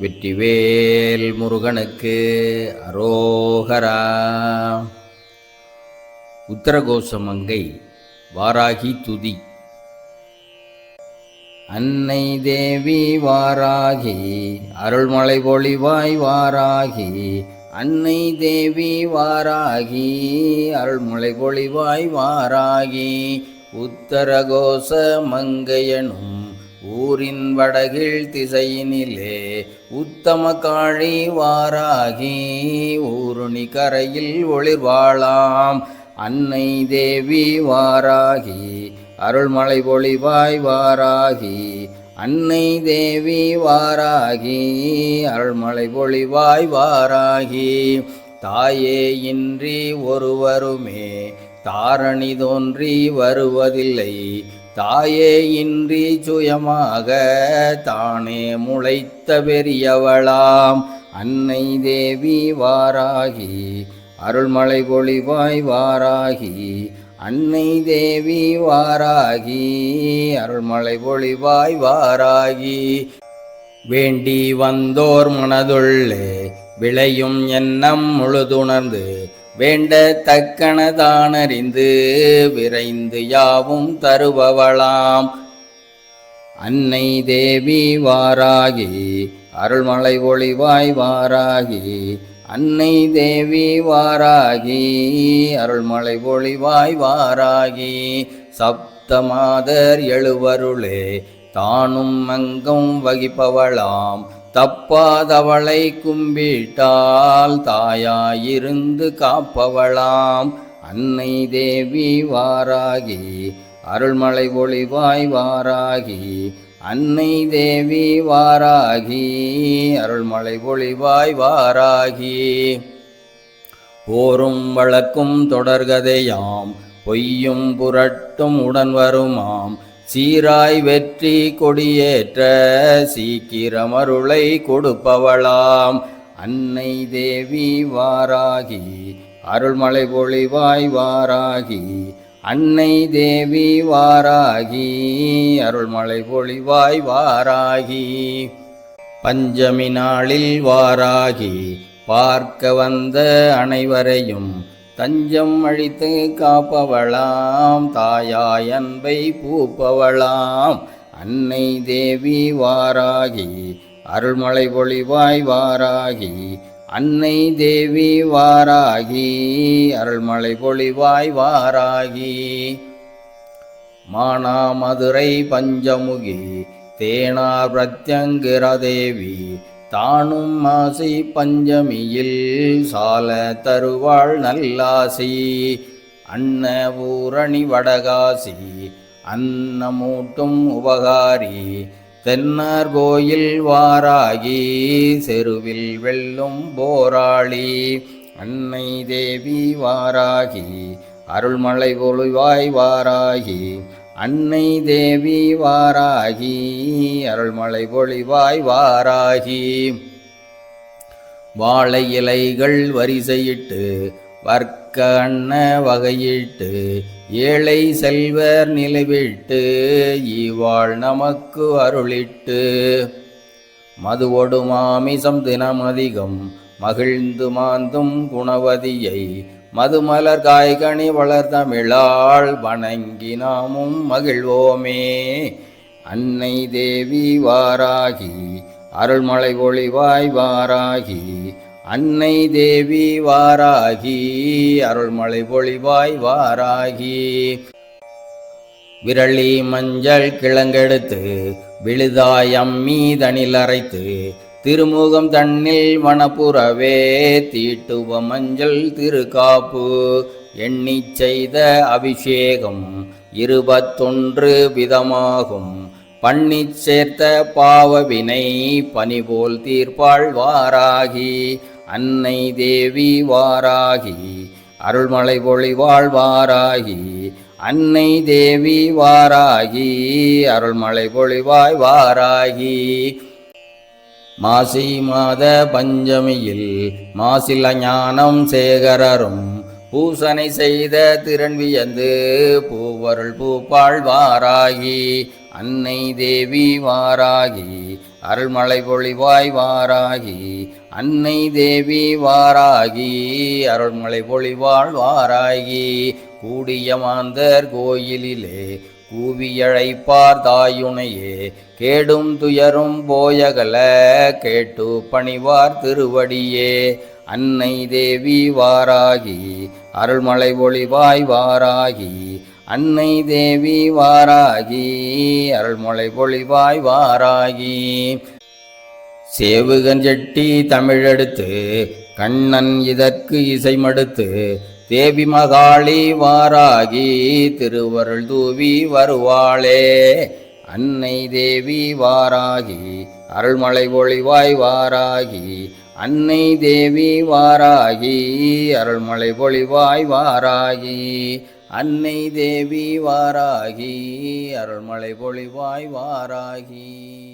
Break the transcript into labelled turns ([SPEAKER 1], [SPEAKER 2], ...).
[SPEAKER 1] வெற்றிவேல் முருகனுக்கு அரோகரா. உத்தரகோசமங்கை வாராகி துதி. அன்னை தேவி வாராகி அருள்மலை பொழிவாய் வாராகி அன்னை தேவி வாராகி அருள்மலை பொழிவாய் வாராகி உத்தரகோச மங்கையனும் ஊரின் வடகில் திசையினிலே உத்தம காழி வாராகி ஊருணி கரையில் ஒளிர்வாளாம். அன்னை தேவி வாராகி அருள்மலை பொழிவாய் வாராகி. அன்னை தேவி வாராகி அருள்மலை பொழிவாய் வாராகி. தாயே இன்றி ஒருவருமே தாரணி தோன்றி வருவதில்லை. தாயே இன்றி சுயமாக தானே முளைத்த பெரியவளாம். அன்னை தேவி வாராகி அருள்மலை பொழிவாய் வாராகி அன்னை தேவி வாராகி அருள்மலை பொழிவாய் வாராகி. வேண்டி வந்தோர் மனதுள்ளே விளையும் எண்ணம் முழுதுணர்ந்து வேண்ட தக்கனதானறிந்து விரைந்து யாவும் தருபவளாம். அன்னை தேவி வாராகி அருள்மலை ஒளிவாய் வாராகி அன்னை தேவி வாராகி அருள்மலை ஒளிவாய் வாராகி. சப்தமாதர் எழுவருளே தானும் அங்கம் வகிப்பவளாம். தப்பாதவளை கும்பிட்டால் தாயாயிருந்து காப்பவளாம். அன்னை தேவி வாராகி அருள்மலை ஒளிவாய் வாராகி அன்னை தேவி வாராகி அருள்மலை ஒளிவாய் வாராகி. போரும் வழக்கும் தொடர்கதையாம் பொய்யும் புரட்டும் உடன் வருமாம். சீராய் வெற்றி கொடியேற்ற சீக்கிரம் அருளை கொடுப்பவளாம். அன்னை தேவி வாராகி அருள்மலை பொழிவாய் வாராகி அன்னை தேவி வாராகி அருள்மலை பொழிவாய் வாராகி. பஞ்சமி நாளில் வாராகி பார்க்க வந்த அனைவரையும் தஞ்சம் அழித்து காப்பவளாம் தாயாய் அன்பை பூப்பவளாம். அன்னை தேவி வாராகி அருள்மலை பொழிவாய் வாராகி. அன்னை தேவி வாராகி அருள்மலை பொழிவாய் வாராகி. மானாமதுரை பஞ்சமுகி தேனார் பிரத்யங்கிர தேவி தானும் மாசி பஞ்சமியில் சால தருவாள் நல்லாசி. அன்ன ஊரணி வடகாசி அன்னமூட்டும் உபகாரி தென்னார் கோயில் வாராகி செருவில் வெல்லும் போராளி. அன்னை தேவி வாராகி அருள்மலை பொழிவாய் வாராகி அன்னை தேவி வாராகி அருள்மலை பொழிவாய் வாராகி. வாழை இலைகள் வரிசையிட்டு வர்க்க அன்ன வகையிட்டு ஏழை செல்வர் நிலவிட்டு இவாள் நமக்கு அருளிட்டு. மதுவொடு மாமிசம் தினமதிகம் மகிழ்ந்து மாந்தும் குணவதியை மதுமலர் காய்கனி வளர்தமிழாள் வணங்கி நாமும் மகிழ்வோமே. அன்னை தேவி வாராகி அருள்மலை ஒளிவாய் வாராகி அன்னை தேவி வாராகி அருள்மலை ஒளிவாய் வாராகி. விரளி மஞ்சள் கிழங்கெடுத்து விழுதாயம் மீதனில் அரைத்து திருமுகம் தன்னில் வனப்புறவே தீட்டுவ மஞ்சள் திருக்காப்பு எண்ணிச் செய்த அபிஷேகம் இருபத்தொன்று விதமாகும். பண்ணி சேர்த்த பாவவினை பனிபோல் தீர்ப்பாள் வாராகி அன்னை தேவி வாராகி அருள்மலை பொழிவாள் வாராகி அன்னை தேவி வாராகி அருள்மலை பொழிவாய் வாராகி. மாசி மாத பஞ்சமியில் மாசில ஞானம் சேகரரும் பூசனை செய்த திறன் வியந்து பூவருள் பூப்பாள் வாராகி அன்னை தேவி வாராகி அருள்மலை பொழிவாய் வாராகி அன்னை தேவி வாராகி அருள்மலை பொழிவாள் வாராகி கூடிய மாந்தர் கோயிலிலே கூவியழைப்பார் தாயுனையே கேடும் துயரும் போயகல கேட்டு பணிவார் திருவடியே. அன்னை தேவி வாராகி அருள்மலை ஒளிவாய் வாராகி அன்னை தேவி வாராகி அருள்மலை பொழிவாய் வாராகி. சேவுகஞ்செட்டி தமிழெடுத்து கண்ணன் இதற்கு இசைமடுத்து தேவி மகாளி வாராகி திருவருள் தூவி வருவாளே. அன்னை தேவி வாராகி அருள்மலை பொழிவாய் வாராகி. அன்னை தேவி வாராகி அருள்மலை பொழிவாய் வாராகி. அன்னை தேவி வாராகி அருள்மலை பொழிவாய் வாராகி.